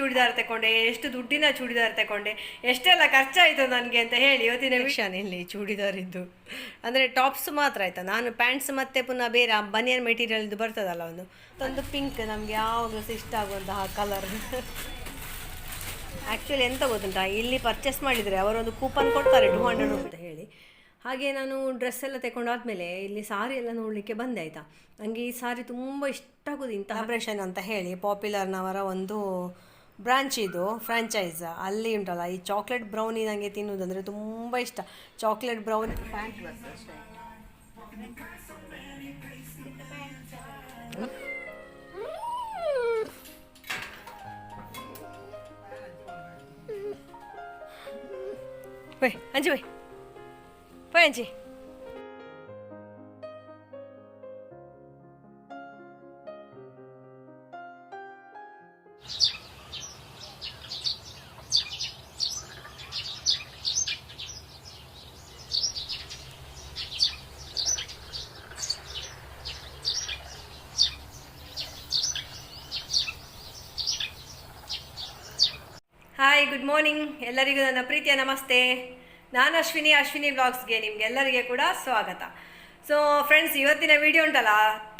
ಚೂಡಿದಾರ್ ತಗೊಂಡೆ ಎಷ್ಟು ದುಡ್ಡಿನ ಚೂಡಿದಾರ್ ತಗೊಂಡೆ ಎಷ್ಟೆಲ್ಲ ಖರ್ಚಾಯಿತು ನನಗೆ ಅಂತ ಹೇಳಿ ಇವತ್ತಿನ ವಿಷಾನ್ ಇಲ್ಲಿ ಚೂಡಿದಾರಿದ್ದು. ಅಂದರೆ ಟಾಪ್ಸ್ ಮಾತ್ರ ಆಯ್ತಾ? ನಾನು ಪ್ಯಾಂಟ್ಸ್ ಮತ್ತೆ ಪುನಃ ಬೇರೆ ಬನಿಯನ್ ಮೆಟೀರಿಯಲ್ದು ಬರ್ತದಲ್ಲ ಒಂದು. ಒಂದು ಪಿಂಕ್ ನಮಗೆ ಯಾವಾಗಲೂ ಸಹ ಇಷ್ಟ ಆಗುವಂತಹ ಕಲರ್ ಆ್ಯಕ್ಚುಲಿ ಎಂತ ಗೊತ್ತುಂಟಾ? ಇಲ್ಲಿ ಪರ್ಚೇಸ್ ಮಾಡಿದರೆ ಅವರೊಂದು ಕೂಪನ್ ಕೊಡ್ತಾರೆ ಟೂ ಹಂಡ್ರೆಡ್ ಅಂತ ಹೇಳಿ. ಹಾಗೆ ನಾನು ಡ್ರೆಸ್ ಎಲ್ಲ ತಗೊಂಡಾದ್ಮೇಲೆ ಇಲ್ಲಿ ಸಾರಿ ಎಲ್ಲ ನೋಡಲಿಕ್ಕೆ ಬಂದೆ ಆಯಿತಾ? ನನಗೆ ಈ ಸಾರಿ ತುಂಬ ಇಷ್ಟ ಆಗೋದು ಆಪ್ರೇಷನ್ ಅಂತ ಹೇಳಿ ಪಾಪ್ಯುಲರ್ನವರ ಒಂದು ಬ್ರ್ಯಾಂಚ್ ಇದು ಫ್ರ್ಯಾಂಚೈಸ್ ಅಲ್ಲಿ ಉಂಟಲ್ಲ ಈ ಚಾಕ್ಲೇಟ್ ಬ್ರೌನಿ ನನಗೆ ತಿನ್ನೋದಂದರೆ ತುಂಬ ಇಷ್ಟ. Chocolate brownie Angie bye Angie Angie, wait. You good morning ಎಲ್ಲರಿಗೂ ನನ್ನ ಪ್ರೀತಿಯ ನಮಸ್ತೆ. ನಾನು ಅಶ್ವಿನಿ ಅಶ್ವಿನಿ ಬ್ಲಾಗ್ಸ್ಗೆ ನಿಮಗೆಲ್ಲರಿಗೆ ಕೂಡ ಸ್ವಾಗತ. ಸೊ ಫ್ರೆಂಡ್ಸ್ ಇವತ್ತಿನ ವಿಡಿಯೋ ಉಂಟಲ್ಲ,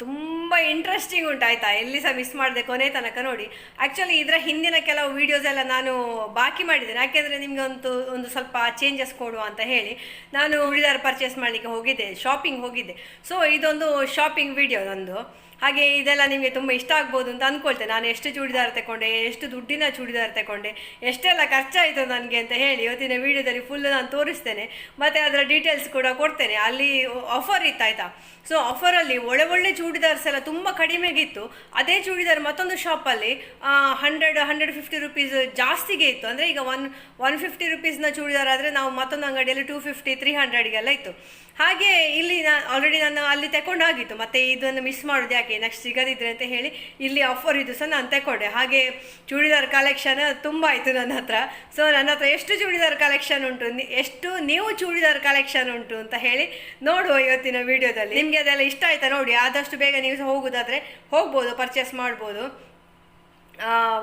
ತುಂಬ ಇಂಟ್ರೆಸ್ಟಿಂಗ್ ಉಂಟಾಯ್ತಾ? ಎಲ್ಲಿ ಸಹ ಮಿಸ್ ಮಾಡಿದೆ ಕೊನೆ ತನಕ ನೋಡಿ. ಆ್ಯಕ್ಚುಲಿ ಇದರ ಹಿಂದಿನ ಕೆಲವು ವೀಡಿಯೋಸ್ ಎಲ್ಲ ನಾನು ಬಾಕಿ ಮಾಡಿದ್ದೇನೆ. ಯಾಕೆಂದರೆ ನಿಮಗೆ ಒಂದು ಒಂದು ಸ್ವಲ್ಪ ಚೇಂಜಸ್ ಕೊಡುವ ಅಂತ ಹೇಳಿ, ನಾನು ಉಳಿದಾರ ಪರ್ಚೇಸ್ ಮಾಡಲಿಕ್ಕೆ ಹೋಗಿದ್ದೆ ಶಾಪಿಂಗ್ ಹೋಗಿದ್ದೆ. ಸೊ ಇದೊಂದು ಶಾಪಿಂಗ್ ವಿಡಿಯೋ ನಂದು. ಹಾಗೆ ಇದೆಲ್ಲ ನಿಮಗೆ ತುಂಬ ಇಷ್ಟ ಆಗ್ಬೋದು ಅಂತ ಅಂದ್ಕೊಳ್ತೇನೆ ನಾನು ಎಷ್ಟು ಚೂಡಿದಾರ್ ತಗೊಂಡೆ ಎಷ್ಟು ದುಡ್ಡಿನ ಚೂಡಿದಾರ ತಗೊಂಡೆ ಎಷ್ಟೆಲ್ಲ ಖರ್ಚಾಯಿತು ನನಗೆ ಅಂತ ಹೇಳಿ ಇವತ್ತಿನ ವೀಡಿಯೋದಲ್ಲಿ ಫುಲ್ ನಾನು ತೋರಿಸ್ತೇನೆ. ಮತ್ತು ಅದರ ಡೀಟೇಲ್ಸ್ ಕೂಡ ಕೊಡ್ತೇನೆ. ಅಲ್ಲಿ ಆಫರ್ ಇತ್ತು ಆಯಿತಾ? ಸೊ ಆಫರಲ್ಲಿ ಒಳ್ಳೆ ಒಳ್ಳೆ ಚೂಡಿದಾರ್ಸ್ ಎಲ್ಲ ತುಂಬ ಕಡಿಮೆಗಿತ್ತು. ಅದೇ ಚೂಡಿದಾರ್ ಮತ್ತೊಂದು ಶಾಪಲ್ಲಿ ಹಂಡ್ರೆಡ್ ಹಂಡ್ರೆಡ್ ಫಿಫ್ಟಿ ರುಪೀಸ್ ಜಾಸ್ತಿಗೆ ಇತ್ತು. ಅಂದರೆ ಈಗ ಒನ್ ಒನ್ ಫಿಫ್ಟಿ ರುಪೀಸ್ನ ಚೂಡಿದಾರ್ ಆದರೆ ನಾವು ಮತ್ತೊಂದು ಅಂಗಡಿಯಲ್ಲಿ ಟೂ ಫಿಫ್ಟಿ ತ್ರೀ ಹಂಡ್ರೆಡ್ಗೆಲ್ಲ ಇತ್ತು. ಹಾಗೆ ಇಲ್ಲಿ ನಾನು ಆಲ್ರೆಡಿ ನಾನು ಅಲ್ಲಿ ತೆಕೊಂಡಾಗಿತ್ತು ಮತ್ತೆ ಇದನ್ನು ಮಿಸ್ ಮಾಡೋದು ಯಾಕೆ? ನೆಕ್ಸ್ಟ್ ಸಿಗದಿದ್ರೆ ಅಂತ ಹೇಳಿ ಇಲ್ಲಿ ಆಫರ್ ಇದು ಸಹ ನಾನು ತಗೊಂಡೆ ಹಾಗೆ ಚೂಡಿದಾರ್ ಕಲೆಕ್ಷನ್ ತುಂಬ ಆಯಿತು ನನ್ನ ಹತ್ರ. ಸೊ ನನ್ನ ಹತ್ರ ಎಷ್ಟು ಚೂಡಿದಾರ್ ಕಲೆಕ್ಷನ್ ಉಂಟು? ಎಷ್ಟು ನೀವು ಚೂಡಿದಾರ್ ಕಲೆಕ್ಷನ್ ಉಂಟು ಅಂತ ಹೇಳಿ ನೋಡುವ ಇವತ್ತಿನ ವಿಡಿಯೋದಲ್ಲಿ ನಿಮಗೆ ಅದೆಲ್ಲ ಇಷ್ಟ ಆಯ್ತಾ ನೋಡಿ? ಆದಷ್ಟು ಬೇಗ ನೀವು ಸಹ ಹೋಗೋದಾದರೆ ಹೋಗ್ಬೋದು ಪರ್ಚೇಸ್ ಮಾಡ್ಬೋದು.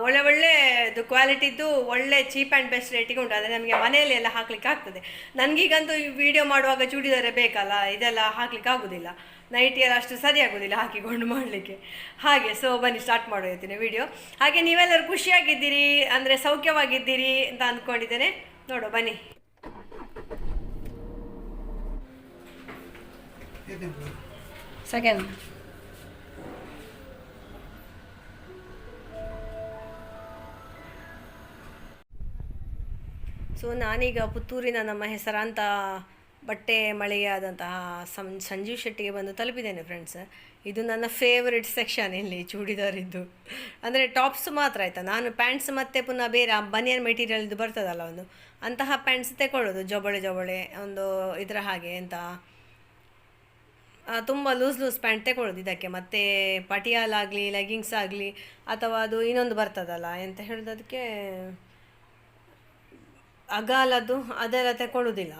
ಒಳ್ಳೆ ಒಳ್ಳೆಯದು ಕ್ವಾಲಿಟಿದ್ದು ಒಳ್ಳೆ ಚೀಪ್ ಆ್ಯಂಡ್ ಬೆಸ್ಟ್ ರೇಟಿಗೆ ಉಂಟು. ಆದರೆ ನಮಗೆ ಮನೆಯಲ್ಲಿ ಎಲ್ಲ ಹಾಕ್ಲಿಕ್ಕೆ ಆಗ್ತದೆ. ನನಗೀಗಂತೂ ಈ ವಿಡಿಯೋ ಮಾಡುವಾಗ ಚೂಡಿದಾರೆ ಬೇಕಲ್ಲ ಇದೆಲ್ಲ ಹಾಕ್ಲಿಕ್ಕೆ ಆಗೋದಿಲ್ಲ. ನೈಟಿ ಎಲ್ಲ ಅಷ್ಟು ಸರಿ ಆಗೋದಿಲ್ಲ ಹಾಕಿಕೊಂಡು ಮಾಡಲಿಕ್ಕೆ. ಹಾಗೆ ಸೊ ಬನ್ನಿ ಸ್ಟಾರ್ಟ್ ಮಾಡೋ ಇವತ್ತಿನ ವಿಡಿಯೋ ಹಾಗೆ ನೀವೆಲ್ಲರೂ ಖುಷಿಯಾಗಿದ್ದೀರಿ ಅಂದರೆ ಸೌಖ್ಯವಾಗಿದ್ದೀರಿ ಅಂತ ಅಂದ್ಕೊಂಡಿದ್ದೇನೆ. ನೋಡೋ ಬನ್ನಿ. ಸೆಕೆಂಡ್ ಸೊ ನಾನೀಗ ಪುತ್ತೂರಿನ ನಮ್ಮ ಹೆಸರಾಂತ ಬಟ್ಟೆ ಮಳೆಯಾದಂತಹ ಸಂ, ಸಂಜೀವ್ ಶೆಟ್ಟಿಗೆ ಬಂದು ತಲುಪಿದ್ದೇನೆ ಫ್ರೆಂಡ್ಸ್ ಇದು ನನ್ನ ಫೇವ್ರೆಟ್ ಸೆಕ್ಷನ್ ಇಲ್ಲಿ ಚೂಡಿದಾರಿದ್ದು. ಅಂದರೆ ಟಾಪ್ಸ್ ಮಾತ್ರ ಆಯಿತಾ? ನಾನು ಪ್ಯಾಂಟ್ಸ್ ಮತ್ತೆ ಪುನಃ ಬೇರೆ ಬನಿಯನ್ ಮೆಟೀರಿಯಲ್ದು ಬರ್ತದಲ್ಲ ಒಂದು. ಅಂತಹ ಪ್ಯಾಂಟ್ಸ್ ತಗೊಳ್ಳೋದು ಜೊಬಳೆ ಜೊಬಳೆ, ಒಂದು ಇದರ ಹಾಗೆ ಅಂತ. ತುಂಬ ಲೂಸ್ ಲೂಸ್ ಪ್ಯಾಂಟ್ ತಗೊಳ್ಳೋದು ಇದಕ್ಕೆ. ಮತ್ತು ಪಟಿಯಾಲಾಗಲಿ ಲೆಗಿಂಗ್ಸ್ ಆಗಲಿ, ಅಥವಾ ಅದು ಇನ್ನೊಂದು ಬರ್ತದಲ್ಲ? ಎಂತ ಹೇಳೋದು ಅದಕ್ಕೆ? ಅಗಾಲದ್ದು ಅದೆಲ್ಲ ತಗೊಳ್ಳೋದಿಲ್ಲ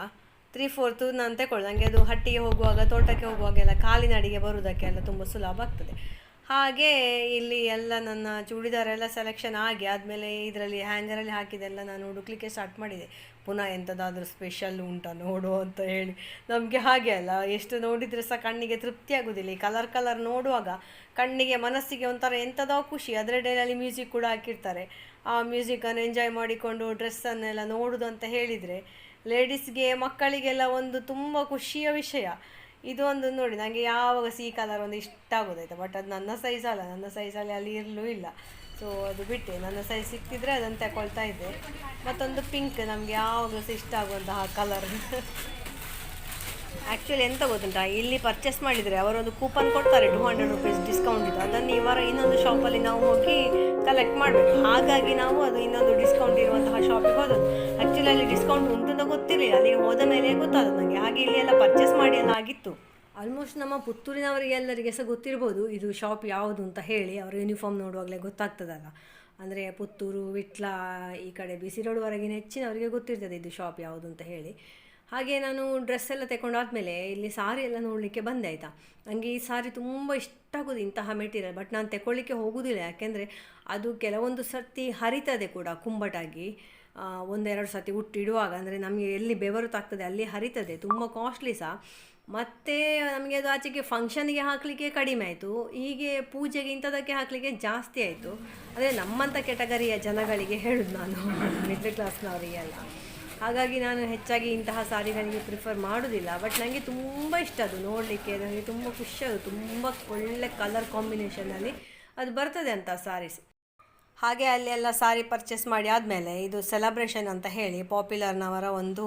ತ್ರೀ ಫೋರ್ತು ನಾನು ತಗೊಳ್ಳೋದು ನನಗೆ ಅದು ಹಟ್ಟಿಗೆ ಹೋಗುವಾಗ, ತೋಟಕ್ಕೆ ಹೋಗುವಾಗೆಲ್ಲ ಕಾಲಿನ ಅಡಿಗೆ ಬರುವುದಕ್ಕೆಲ್ಲ ತುಂಬ ಸುಲಭ ಆಗ್ತದೆ. ಹಾಗೆ ಇಲ್ಲಿ ಎಲ್ಲ ನನ್ನ ಚೂಡಿದಾರೆಲ್ಲ ಸೆಲೆಕ್ಷನ್ ಆಗಿ, ಆದಮೇಲೆ ಇದರಲ್ಲಿ ಹ್ಯಾಂಗರಲ್ಲಿ ಹಾಕಿದೆಲ್ಲ ನಾನು ಹುಡುಕ್ಲಿಕ್ಕೆ ಸ್ಟಾರ್ಟ್ ಮಾಡಿದೆ. ಪುನಃ ಎಂಥದ್ದಾದರೂ ಸ್ಪೆಷಲ್ ಉಂಟಾ ನೋಡು ಅಂತ ಹೇಳಿ. ನಮಗೆ ಹಾಗೆ ಅಲ್ಲ, ಎಷ್ಟು ನೋಡಿದರೆ ಸಹ ಕಣ್ಣಿಗೆ ತೃಪ್ತಿ ಆಗೋದಿಲ್ಲ. ಈ ಕಲರ್ ಕಲರ್ ನೋಡುವಾಗ ಕಣ್ಣಿಗೆ ಮನಸ್ಸಿಗೆ ಒಂಥರ ಎಂಥದೋ ಖುಷಿ. ಅದರ ಡೇಲಲ್ಲಿ ಮ್ಯೂಸಿಕ್ ಕೂಡ ಹಾಕಿರ್ತಾರೆ. ಆ ಮ್ಯೂಸಿಕನ್ನು ಎಂಜಾಯ್ ಮಾಡಿಕೊಂಡು ಡ್ರೆಸ್ಸನ್ನೆಲ್ಲ ನೋಡೋದು ಅಂತ ಹೇಳಿದರೆ ಲೇಡೀಸ್ಗೆ ಮಕ್ಕಳಿಗೆಲ್ಲ ಒಂದು ತುಂಬ ಖುಷಿಯ ವಿಷಯ. ಇದು ಒಂದು ನೋಡಿ ನನಗೆ ಯಾವಾಗ ಸೀ ಕಲರ್ ಒಂದು ಇಷ್ಟ ಆಗೋದಾಯ್ತು ಬಟ್ ಅದು ನನ್ನ ಸೈಜ್ ಅಲ್ಲ, ನನ್ನ ಸೈಜಲ್ಲಿ ಅಲ್ಲಿ ಇರಲೂ ಇಲ್ಲ. ಸೊ ಅದು ಬಿಟ್ಟೆ. ನನ್ನ ಸೈಜ್ ಸಿಕ್ಕಿದ್ರೆ ಅದನ್ನು ತಗೊಳ್ತಾ ಇದ್ದೆ. ಮತ್ತೊಂದು ಪಿಂಕ್ ನಮಗೆ ಯಾವಾಗಲೂ ಸಹ ಇಷ್ಟ ಆಗುವಂತಹ ಕಲರ್ ಆ್ಯಕ್ಚುಲಿ ಎಂತ ಗೊತ್ತುಂಟ? ಇಲ್ಲಿ ಪರ್ಚೇಸ್ ಮಾಡಿದರೆ ಅವರೊಂದು ಕೂಪನ್ ಕೊಡ್ತಾರೆ ಟು ಹಂಡ್ರೆಡ್ ರುಪೀಸ್ ಡಿಸ್ಕೌಂಟ್ ಇದು ಅದನ್ನು ಇವರ ಇನ್ನೊಂದು ಶಾಪಲ್ಲಿ ನಾವು ಹೋಗಿ ಕಲೆಕ್ಟ್ ಮಾಡಬೇಕು. ಹಾಗಾಗಿ ನಾವು ಅದು ಇನ್ನೊಂದು ಡಿಸ್ಕೌಂಟ್ ಇರುವಂತಹ ಶಾಪಿಗೆ ಹೋದದ್ದು. ಆ್ಯಕ್ಚುಲಿ ಅಲ್ಲಿ ಡಿಸ್ಕೌಂಟ್ ಉಂಟು ಅಂತ ಗೊತ್ತಿರಲಿಲ್ಲ. ಅಲ್ಲಿಗೆ ಹೋದ ಮೇಲೆ ಗೊತ್ತಾದ ನನಗೆ ಹಾಗೆ ಇಲ್ಲಿ ಎಲ್ಲ ಪರ್ಚೇಸ್ ಮಾಡಿ ಎಲ್ಲ ಆಗಿತ್ತು. ಆಲ್ಮೋಸ್ಟ್ ನಮ್ಮ ಪುತ್ತೂರಿನವರಿಗೆ ಎಲ್ಲರಿಗೆ ಸಹ ಗೊತ್ತಿರ್ಬೋದು ಇದು ಶಾಪ್ ಯಾವುದು ಅಂತ ಹೇಳಿ. ಅವ್ರ ಯೂನಿಫಾರ್ಮ್ ನೋಡುವಾಗಲೇ ಗೊತ್ತಾಗ್ತದಲ್ಲ. ಅಂದರೆ ಪುತ್ತೂರು, ವಿಟ್ಲ, ಈ ಕಡೆ ಬಿಸಿ ಹೆಚ್ಚಿನವರಿಗೆ ಗೊತ್ತಿರ್ತದೆ ಇದು ಶಾಪ್ ಯಾವುದು ಅಂತ ಹೇಳಿ. ಹಾಗೆ ನಾನು ಡ್ರೆಸ್ ಎಲ್ಲ ತಗೊಂಡಾದ್ಮೇಲೆ ಇಲ್ಲಿ ಸಾರಿ ಎಲ್ಲ ನೋಡಲಿಕ್ಕೆ ಬಂದೆ ಆಯಿತಾ. ನನಗೆ ಈ ಸಾರಿ ತುಂಬ ಇಷ್ಟ ಆಗೋದು ಇಂತಹ ಮೆಟೀರಿಯಲ್ ಬಟ್ ನಾನು ತಗೊಳ್ಳಿಕ್ಕೆ ಹೋಗೋದಿಲ್ಲ. ಯಾಕೆಂದರೆ ಅದು ಕೆಲವೊಂದು ಸರ್ತಿ ಹರಿತದೆ ಕೂಡ ಕುಂಬಟಾಗಿ. ಒಂದೆರಡು ಸರ್ತಿ ಉಟ್ಟಿಡುವಾಗ ಅಂದರೆ ನಮಗೆ ಎಲ್ಲಿ ಬೆವರು ತಾಗ್ತದೆ ಅಲ್ಲಿ ಹರಿತದೆ, ತುಂಬ ಕಾಸ್ಟ್ಲಿ ಸಹ ಮತ್ತು ನಮಗೆ ಅದು ಆಚೆಗೆ ಫಂಕ್ಷನ್ಗೆ ಹಾಕಲಿಕ್ಕೆ ಕಡಿಮೆ ಆಯಿತು. ಹೀಗೆ ಪೂಜೆಗೆ ಇಂಥದಕ್ಕೆ ಹಾಕಲಿಕ್ಕೆ ಜಾಸ್ತಿ ಆಯಿತು. ಅಂದರೆ ನಮ್ಮಂಥ ಕೆಟಗರಿಯ ಜನಗಳಿಗೆ ಹೇಳುದು ನಾನು ಮಿಡ್ಲ್ ಕ್ಲಾಸ್ನವರಿಗೆಲ್ಲ ಹಾಗಾಗಿ ನಾನು ಹೆಚ್ಚಾಗಿ ಇಂತಹ ಸಾರಿಗಳಿಗೆ ಪ್ರಿಫರ್ ಮಾಡೋದಿಲ್ಲ. ಬಟ್ ನನಗೆ ತುಂಬ ಇಷ್ಟ ಅದು ನೋಡಲಿಕ್ಕೆ. ನನಗೆ ತುಂಬ ಖುಷಿ ಅದು. ತುಂಬ ಒಳ್ಳೆ ಕಲರ್ ಕಾಂಬಿನೇಷನಲ್ಲಿ ಅದು ಬರ್ತದೆ ಅಂತ ಸಾರೀಸ್ ಹಾಗೆ ಅಲ್ಲಿ ಎಲ್ಲ ಸಾರಿ ಪರ್ಚೇಸ್ ಮಾಡಿ ಆದಮೇಲೆ ಇದು ಸೆಲೆಬ್ರೇಷನ್ ಅಂತ ಹೇಳಿ ಪಾಪ್ಯುಲರ್ನವರ ಒಂದು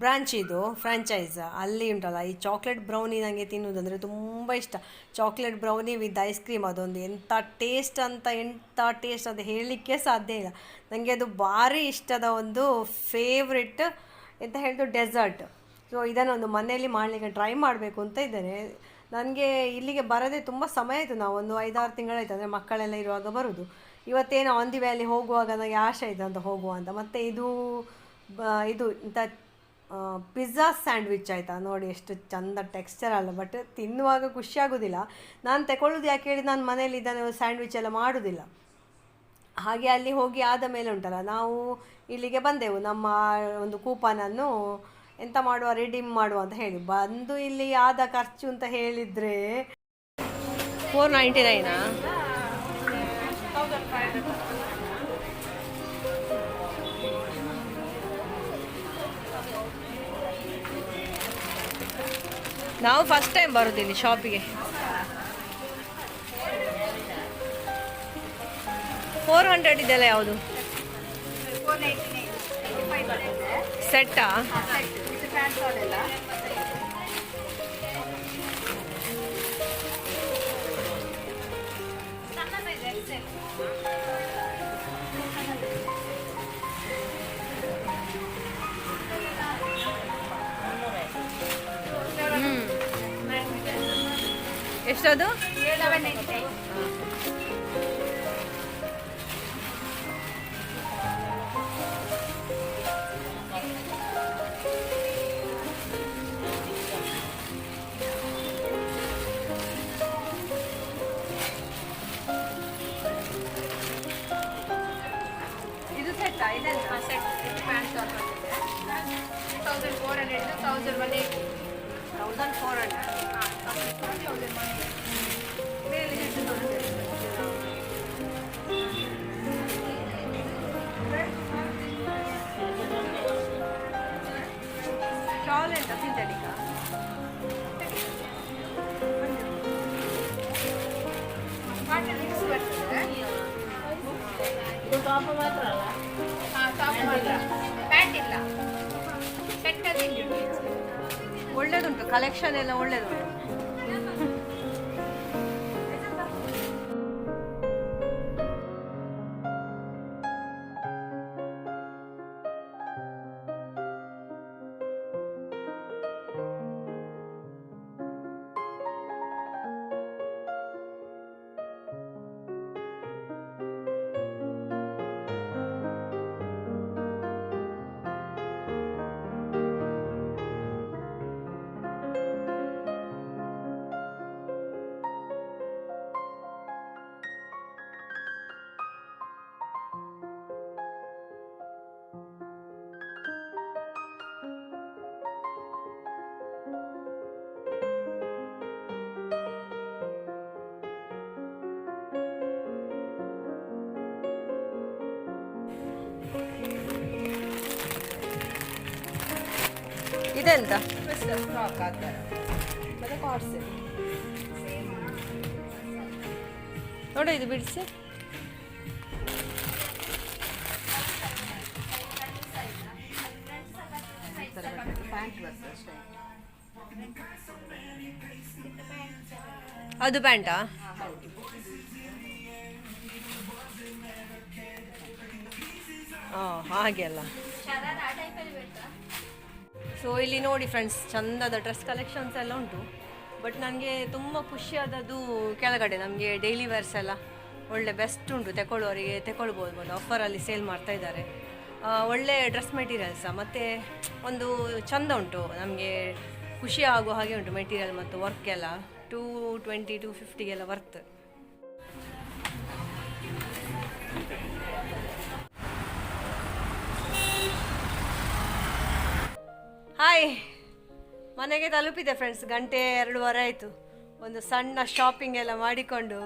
ಬ್ರಾಂಚ್ ಇದು ಫ್ರ್ಯಾಂಚೈಸ್ ಅಲ್ಲಿ ಉಂಟಲ್ಲ, ಈ ಚಾಕ್ಲೇಟ್ ಬ್ರೌನಿ ನನಗೆ ತಿನ್ನೋದಂದರೆ ತುಂಬ ಇಷ್ಟ. Chocolate brownie with ice cream ಅದೊಂದು ಎಂಥ ಟೇಸ್ಟ್ ಅಂತ, ಎಂಥ ಟೇಸ್ಟ್ ಅಂತ ಹೇಳಲಿಕ್ಕೆ ಸಾಧ್ಯ ಇಲ್ಲ. ನನಗೆ ಅದು ಭಾರಿ ಇಷ್ಟದ ಒಂದು ಫೇವ್ರೆಟ್ ಎಂತ ಹೇಳಿದ್ರು ಡೆಸರ್ಟ್ ಸೊ ಇದನ್ನೊಂದು ಮನೆಯಲ್ಲಿ ಮಾಡಲಿಕ್ಕೆ ಟ್ರೈ ಮಾಡಬೇಕು ಅಂತ ಇದ್ದೇನೆ. ನನಗೆ ಇಲ್ಲಿಗೆ ಬರದೆ ತುಂಬ ಸಮಯ ಆಯಿತು. ನಾವು ಒಂದು ಐದಾರು ತಿಂಗಳಾಯ್ತು, ಅಂದರೆ ಮಕ್ಕಳೆಲ್ಲ ಇರುವಾಗ ಬರೋದು. ಇವತ್ತೇನು ಆನ್ ದಿ ವ್ಯಾಲಿ ಹೋಗುವಾಗ ನನಗೆ ಆಸೆ ಇದೆ ಅಂತ ಹೋಗುವ ಅಂತ. ಮತ್ತು ಇದು ಇದು ಇಂಥ ಪಿಜ್ಜಾ ಸ್ಯಾಂಡ್ವಿಚ್ ಆಯಿತಾ? ನೋಡಿ ಎಷ್ಟು ಚಂದ ಟೆಕ್ಸ್ಚರ್ ಅಲ್ಲ ಬಟ್ ತಿನ್ನುವಾಗ ಖುಷಿ ಆಗೋದಿಲ್ಲ. ನಾನು ತಗೊಳ್ಳೋದು ಯಾಕೆ ಹೇಳಿ, ನಾನು ಮನೇಲಿ ಇದನ್ನು ಸ್ಯಾಂಡ್ವಿಚ್ ಎಲ್ಲ ಮಾಡೋದಿಲ್ಲ. ಹಾಗೆ ಅಲ್ಲಿ ಹೋಗಿ ಆದ ಮೇಲೆ ಉಂಟಲ್ಲ, ನಾವು ಇಲ್ಲಿಗೆ ಬಂದೆವು. ನಮ್ಮ ಒಂದು ಕೂಪನನ್ನು ಎಂತ ಮಾಡುವ ರಿಡೀಮ್ ಮಾಡುವ ಅಂತ ಹೇಳಿ. ಬಂದು ಇಲ್ಲಿ ಆದ ಖರ್ಚು ಅಂತ ಹೇಳಿದರೆ ಫೋರ್ ನೈಂಟಿ ನೈನಾ ನಾವು ಫಸ್ಟ್ ಟೈಮ್ ಬರೋದು ಇಲ್ಲಿ ಶಾಪಿಗೆ ಫೋರ್ ಹಂಡ್ರೆಡ್ ಇದೆಯಲ್ಲ ಯಾವುದು? ಸೆಟ್ಟಾ ಎಷ್ಟದು? ಇದು ಸೆಟ್ ಇದೆಲ್ಲ? Thousand four hundred thousand one eighty thousand four hundred shawl ಎಂತ ಸಿಂಥೆಟಿಕಾ ಕಾಟನ್ ಮಿಕ್ಸ್ ಬರ್ತದೆ ಹಾಂ ಟಾಪ್ ಮಾತ್ರ ಪ್ಯಾಂಟ್ ಇಲ್ಲ ಒಳ್ಳೇದುಂಟು ಕಲೆಕ್ಷನ್ ಎಲ್ಲ ಒಳ್ಳೇದುಂಟು. ಇದೆಂತ ನೋಡ ಇದು ಬಿಡಿಸಿ. ಅದು ಪ್ಯಾಂಟಾ? ಹಾಂ ಹಾಗೆ ಅಲ್ಲ. ಸೊ ಇಲ್ಲಿ ನೋಡಿ ಫ್ರೆಂಡ್ಸ್ ಚಂದದ ಡ್ರೆಸ್ ಕಲೆಕ್ಷನ್ಸ್ ಎಲ್ಲ ಉಂಟು. ಬಟ್ ನನಗೆ ತುಂಬ ಖುಷಿಯಾದದ್ದು ಕೆಳಗಡೆ, ನಮಗೆ ಡೈಲಿ ವೇರ್ಸ್ ಎಲ್ಲ ಒಳ್ಳೆ ಬೆಸ್ಟ್ ಉಂಟು. ತಗೊಳ್ಳೋರಿಗೆ ತಗೊಳ್ಬೋದು ಆಫರಲ್ಲಿ ಸೇಲ್ ಮಾಡ್ತಾ ಇದ್ದಾರೆ. ಒಳ್ಳೆ ಡ್ರೆಸ್ ಮೆಟೀರಿಯಲ್ಸ ಮತ್ತು ಒಂದು ಚಂದ ಉಂಟು. ನಮಗೆ ಖುಷಿ ಆಗೋ ಹಾಗೆ ಉಂಟು ಮೆಟೀರಿಯಲ್ ಮತ್ತು ವರ್ಕ್ ಎಲ್ಲ. ಟೂ ಟ್ವೆಂಟಿ ಟು ಫಿಫ್ಟಿಗೆಲ್ಲ ವರ್ತ್ ಹಾಯ್ ಮನೆಗೆ ತಲುಪಿದೆ ಫ್ರೆಂಡ್ಸ್ ಗಂಟೆ ಎರಡೂವರೆ ಆಯಿತು. ಒಂದು ಸಣ್ಣ ಶಾಪಿಂಗ್ ಎಲ್ಲ ಮಾಡಿಕೊಂಡು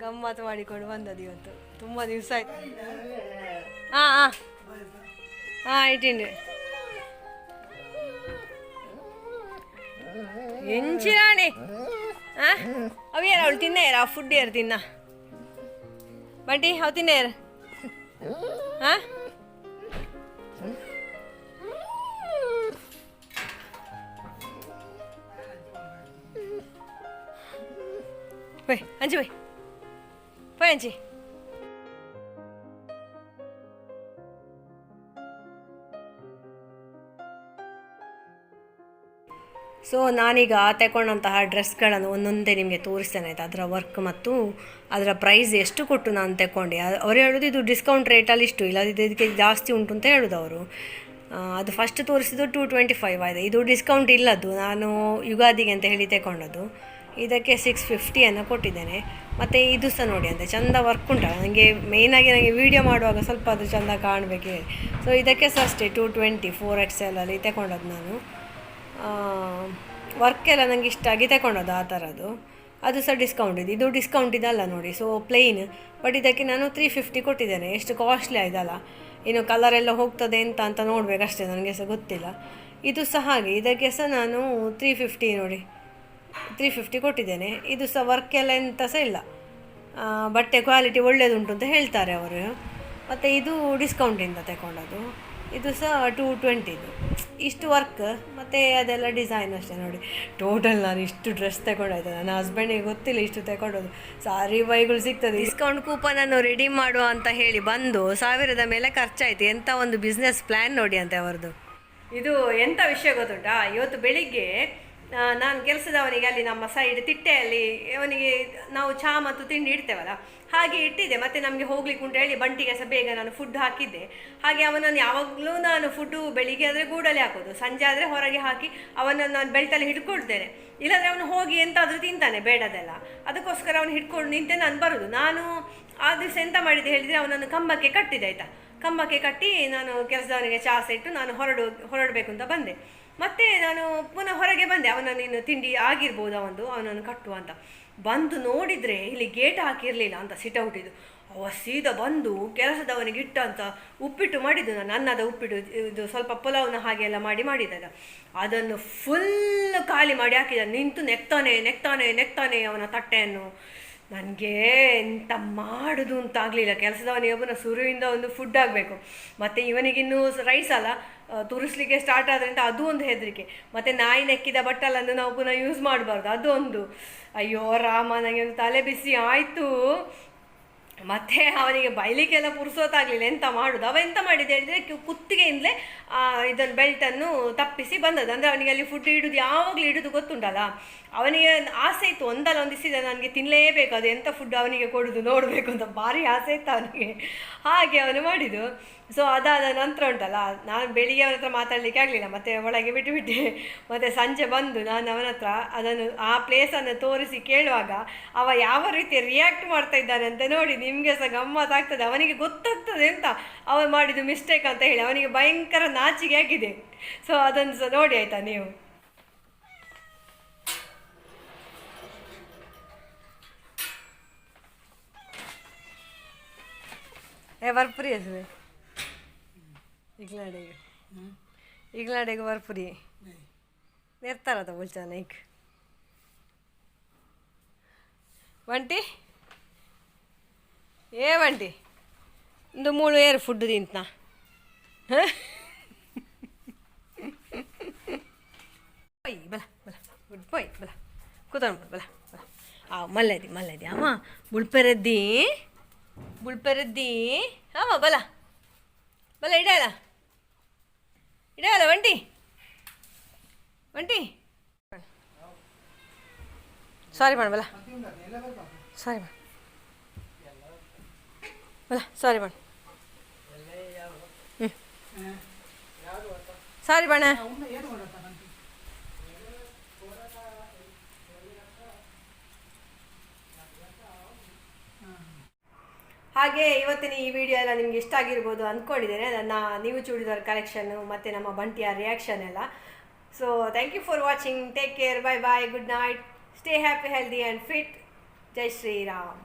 ಗಮ್ಮತ್ತು ಮಾಡಿಕೊಂಡು ಬಂದದ್ದು ಇವತ್ತು. ತುಂಬ ದಿವಸ ಆಯ್ತು. ಹಾಂ ಹಾಂ. ಹಾಂ ಇಟ್ಟಿಂಡು ಹಾಂ? ಅವ್ಯಾರ ಅವಳು ತಿನ್ನೇರ ಆ ಫುಡ್ ಏರು ತಿನ್ನ? ಬಂಟಿ ಅವು പോയി ಸೊ ನಾನೀಗ ತಗೊಂಡಂತಹ ಡ್ರೆಸ್ಗಳನ್ನು ಒಂದೊಂದೇ ನಿಮಗೆ ತೋರಿಸ್ತೇನೆ, ಆಯಿತು? ಅದರ ವರ್ಕ್ ಮತ್ತು ಅದರ ಪ್ರೈಸ್ ಎಷ್ಟು ಕೊಟ್ಟು ನಾನು ತಗೊಂಡೆ ಅವ್ರು ಹೇಳೋದು ಇದು ಡಿಸ್ಕೌಂಟ್ ರೇಟಲ್ಲಿ ಇಷ್ಟು ಇಲ್ಲ ಇದಕ್ಕೆ ಜಾಸ್ತಿ ಉಂಟು ಅಂತ ಹೇಳೋದು ಅವರು. ಅದು ಫಸ್ಟ್ ತೋರಿಸಿದ್ದು ಟು ಟ್ವೆಂಟಿ ಫೈವ್ ಆಯಿತು? ಇದು ಡಿಸ್ಕೌಂಟ್ ಇಲ್ಲದ್ದು, ನಾನು ಯುಗಾದಿಗೆ ಅಂತ ಹೇಳಿ ತಗೊಂಡದ್ದು ಇದಕ್ಕೆ ಸಿಕ್ಸ್ ಫಿಫ್ಟಿಯನ್ನು ಕೊಟ್ಟಿದ್ದೇನೆ. ಮತ್ತು ಇದು ಸಹ ನೋಡಿ ಅಂತ, ಚಂದ ವರ್ಕ್ ಉಂಟಲ್ಲ ನನಗೆ ಮೇಯ್ನಾಗಿ ನನಗೆ ವೀಡಿಯೋ ಮಾಡುವಾಗ ಸ್ವಲ್ಪ ಅದು ಚಂದ ಕಾಣಬೇಕೇ. ಸೊ ಇದಕ್ಕೆ ಸಹ ಅಷ್ಟೇ ಟು ಟ್ವೆಂಟಿ ಫೋರ್ ಎಕ್ಸ್ ಅಲ್ಲಿ ತಗೊಂಡದ್ದು ನಾನು. ವರ್ಕ್ ಎಲ್ಲ ನನಗೆ ಇಷ್ಟ ಆಗಿ ತಗೊಂಡದ್ದು ಆ ಥರದ್ದು ಅದು ಸಹ ಡಿಸ್ಕೌಂಟ್ ಇದೆ. ಇದು ಡಿಸ್ಕೌಂಟ್ ಇದಲ್ಲ ನೋಡಿ ಸೊ ಪ್ಲೇನ್ ಬಟ್ ಇದಕ್ಕೆ ನಾನು ತ್ರೀ ಫಿಫ್ಟಿ ಕೊಟ್ಟಿದ್ದೇನೆ. ಎಷ್ಟು ಕಾಸ್ಟ್ಲಿ ಆಯ್ತಲ್ಲ. ಇನ್ನು ಕಲರ್ ಎಲ್ಲ ಹೋಗ್ತದೆ ಅಂತ ಅಂತ ನೋಡಬೇಕಷ್ಟೇ ನನಗೆ ಸಹ ಗೊತ್ತಿಲ್ಲ. ಇದು ಸಹ ಹಾಗೆ, ಇದಕ್ಕೆ ಸಹ ನಾನು ತ್ರೀ ಫಿಫ್ಟಿ ನೋಡಿ. ತ್ರೀ ಫಿಫ್ಟಿ ಕೊಟ್ಟಿದ್ದೇನೆ. ಇದು ಸಹ ವರ್ಕ್ ಎಲ್ಲ ಎಂತ ಸಹ ಇಲ್ಲ. ಬಟ್ಟೆ ಕ್ವಾಲಿಟಿ ಒಳ್ಳೆಯದುಂಟು ಅಂತ ಹೇಳ್ತಾರೆ ಅವರು. ಮತ್ತು ಇದು ಡಿಸ್ಕೌಂಟಿಂದ ತಗೊಂಡದ್ದು ಇದು ಸಹ ಟೂ ಟ್ವೆಂಟಿದು ಇಷ್ಟು ವರ್ಕ್ ಮತ್ತು ಅದೆಲ್ಲ ಡಿಸೈನ್ ಅಷ್ಟೇ ನೋಡಿ. ಟೋಟಲ್ ನಾನು ಇಷ್ಟು ಡ್ರೆಸ್ ತಗೊಂಡಾಯ್ತು ನನ್ನ ಹಸ್ಬೆಂಡಿಗೆ ಗೊತ್ತಿಲ್ಲ ಇಷ್ಟು ತಗೊಂಡೋದು ಸಾರಿ ಬೈಗಳು ಸಿಗ್ತದೆ. ಡಿಸ್ಕೌಂಟ್ ಕೂಪನನ್ನು ರೆಡಿ ಮಾಡುವ ಅಂತ ಹೇಳಿ ಬಂದು ಸಾವಿರದ ಮೇಲೆ ಖರ್ಚಾಯಿತು. ಎಂಥ ಒಂದು ಬಿಸ್ನೆಸ್ ಪ್ಲ್ಯಾನ್ ನೋಡಿ ಅಂತೆ ಅವರದು ಇದು ಎಂಥ ವಿಷಯ ಗೊತ್ತುಂಟಾ? ಇವತ್ತು ಬೆಳಿಗ್ಗೆ ನಾನು ಕೆಲಸದವನಿಗೆ ಅಲ್ಲಿ ನಮ್ಮ ಸೈಡ್ ತಿಟ್ಟೆಯಲ್ಲಿ ಅವನಿಗೆ ನಾವು ಚಹಾ ಮತ್ತು ತಿಂಡಿ ಇಡ್ತೇವಲ್ಲ, ಹಾಗೆ ಇಟ್ಟಿದ್ದೆ. ಮತ್ತೆ ನಮಗೆ ಹೋಗ್ಲಿಕ್ಕೆ ಉಂಟು. ಹೇಳಿ ಬಂಟಿಗೆ ಸಹ ಬೇಗ ನಾನು ಫುಡ್ ಹಾಕಿದ್ದೆ. ಹಾಗೆ ಅವನನ್ನು ಯಾವಾಗಲೂ ನಾನು ಫುಡ್ಡು ಬೆಳಿಗ್ಗೆ ಆದರೆ ಗೂಡಲ್ಲಿ ಹಾಕೋದು. ಸಂಜೆ ಆದರೆ ಹೊರಗೆ ಹಾಕಿ ಅವನನ್ನು ನಾನು ಬೆಳ್ತಲ್ಲಿ ಹಿಡ್ಕೊಳ್ತೇನೆ. ಇಲ್ಲಾಂದರೆ ಅವನು ಹೋಗಿ ಎಂತಾದರೂ ತಿಂತಾನೆ ಬೇಡದೆಲ್ಲ. ಅದಕ್ಕೋಸ್ಕರ ಅವನು ಹಿಡ್ಕೊಂಡು ನಿಂತೆ ನಾನು ಬರೋದು. ನಾನು ಆ ದಿವಸ ಎಂತ ಮಾಡಿದೆ ಹೇಳಿದರೆ ಅವನನ್ನು ಕಂಬಕ್ಕೆ ಕಟ್ಟಿದೆ, ಆಯಿತಾ? ಕಂಬಕ್ಕೆ ಕಟ್ಟಿ ನಾನು ಕೆಲಸದವನಿಗೆ ಚಹಾ ಇಟ್ಟು ನಾನು ಹೊರಡು, ಹೊರಡಬೇಕು ಅಂತ ಬಂದೆ. ಮತ್ತೆ ನಾನು ಪುನಃ ಹೊರಗೆ ಬಂದೆ. ಅವನನ್ನು ಇನ್ನು ತಿಂಡಿ ಆಗಿರ್ಬೋದು ಅವನು ಅವನನ್ನು ಕಟ್ಟುವ ಅಂತ. ಬಂದು ನೋಡಿದರೆ ಇಲ್ಲಿ ಗೇಟ್ ಹಾಕಿರಲಿಲ್ಲ ಅಂತ ಸಿಟೌಟಿದ್ದು ಅವ ಸೀದಾ ಬಂದು ಕೆಲಸದವನಿಗೆ ಇಟ್ಟಂತ ಉಪ್ಪಿಟ್ಟು ಮಾಡಿದ್ದು ನಾನು. ಅನ್ನದ ಉಪ್ಪಿಟ್ಟು, ಇದು ಸ್ವಲ್ಪ ಪುಲಾವ್ನ ಹಾಗೆ ಎಲ್ಲ ಮಾಡಿ ಮಾಡಿದಾಗ. ಅದನ್ನು ಫುಲ್ ಖಾಲಿ ಮಾಡಿ ಹಾಕಿದ. ನಿಂತು ನೆಕ್ತಾನೆ ನೆಕ್ತಾನೆ ನೆಕ್ತಾನೆ ಅವನ ತಟ್ಟೆಯನ್ನು. ನನಗೆ ಎಂತ ಮಾಡೋದು ಅಂತ ಆಗಲಿಲ್ಲ ಕೆಲಸದವನಿಗೆ ಯೋಬನ ಶುರುವಿಂದ ಒಂದು ಫುಡ್ ಆಗಬೇಕು ಮತ್ತು ಇವನಿಗಿನ್ನೂ ರೈಸ್ ಅಲ್ಲ ತುರಿಸ್ಲಿಕ್ಕೆ ಸ್ಟಾರ್ಟ್ ಆದ್ರಿಂದ ಅದು ಒಂದು ಹೆದರಿಕೆ. ಮತ್ತು ನಾಯಿ ನೆಕ್ಕಿದ ಬಟ್ಟಲನ್ನು ನಾವು ಪುನಃ ಯೂಸ್ ಮಾಡಬಾರ್ದು. ಅದು ಒಂದು ಅಯ್ಯೋ ರಾಮ ನನಗೆ ಒಂದು ತಲೆ ಬಿಸಿ ಆಯಿತು. ಮತ್ತೆ ಅವನಿಗೆ ಬೈಲಿಕ್ಕೆಲ್ಲ ಪುರ್ಸೋತಾಗಲಿಲ್ಲ ಎಂತ ಮಾಡುದು? ಅವ ಎಂತ ಮಾಡಿದ ಹೇಳಿದ್ರೆ ಕುತ್ತಿಗೆಯಿಂದಲೇ ಇದನ್ನು ಬೆಲ್ಟನ್ನು ತಪ್ಪಿಸಿ ಬಂದದ್ದು. ಅಂದರೆ ಅವನಿಗೆ ಅಲ್ಲಿ ಫುಡ್ ಇಡುದು ಯಾವಾಗಲೂ ಇಡುದು ಗೊತ್ತುಂಟಲ್ಲ. ಅವನಿಗೆ ಆಸೆ ಇತ್ತು, ಒಂದಲ್ಲ ಒಂದಿಸಿದ ನನಗೆ ತಿನ್ನಲೇಬೇಕು ಅದು ಎಂಥ ಫುಡ್ ಅವನಿಗೆ ಕೊಡುದು ನೋಡಬೇಕು ಅಂತ ಭಾರಿ ಆಸೆ ಇತ್ತು ಅವನಿಗೆ. ಹಾಗೆ ಅವನು ಮಾಡಿದ್ದು. ಸೊ ಅದಾದ ನಂತರ ಉಂಟಲ್ಲ, ನಾನು ಬೆಳಿಗ್ಗೆ ಅವನ ಹತ್ರ ಮಾತಾಡಲಿಕ್ಕೆ ಆಗಲಿಲ್ಲ, ಮತ್ತೆ ಒಳಗೆ ಬಿಟ್ಟುಬಿಟ್ಟೆ ಮತ್ತೆ ಸಂಜೆ ಬಂದು ನಾನು ಅವನ ಹತ್ರ ಅದನ್ನು, ಆ ಪ್ಲೇಸನ್ನು ತೋರಿಸಿ ಕೇಳುವಾಗ, ಅವ ಯಾವ ರೀತಿ ರಿಯಾಕ್ಟ್ ಮಾಡ್ತಾ ಇದ್ದಾನೆ ಅಂತ ನೋಡಿ ನಿಮಗೆ ಸಹ ಗಮ್ಮತ್ತಾಗ್ತದೆ ಅವನಿಗೆ ಗೊತ್ತಾಗ್ತದೆ ಅಂತ ಅವನು ಮಾಡಿದ್ದು ಮಿಸ್ಟೇಕ್ ಅಂತ ಹೇಳಿ, ಅವನಿಗೆ ಭಯಂಕರ ನಾಚಿಕೆ ಆಗಿದೆ. ಸೊ ಅದನ್ನು ಸಹ ನೋಡಿ ಆಯಿತಾ ನೀವು? ಏ इकलाडे इकलाडेक भरपूर आहे నేర్తాను అత బోల్చా నీకు వంటి ఏ వంటి ఇందు మూడు వేరు ఫుడ్ తింటున్నా పోయి బల బల గుడ్ పోయి బల కూతాను బల బల ఆ మళ్ళది మళ్ళది అమ్మా బుల్పెరద్ది బుల్పెరద్ది అమ్మా బల బల ఇడాలా ఇడగల వంటి వంటి సారీ మేడం బల సారీ మేడం బల సారీ మేడం సారీ మేడం ಹಾಗೆ ಇವತ್ತಿನ ಈ ವಿಡಿಯೋ ಎಲ್ಲ ನಿಮ್ಗೆ ಇಷ್ಟ ಆಗಿರ್ಬೋದು ಅಂದ್ಕೊಂಡಿದ್ದೇನೆ ನನ್ನ, ನೀವು ಚೂಡಿದಾರ್ ಕಲೆಕ್ಷನ್ನು ಮತ್ತು ನಮ್ಮ ಬಂಟಿಯ ರಿಯಾಕ್ಷನ್ ಎಲ್ಲ. So thank you for watching take care bye bye good night stay happy healthy and fit jai Shriram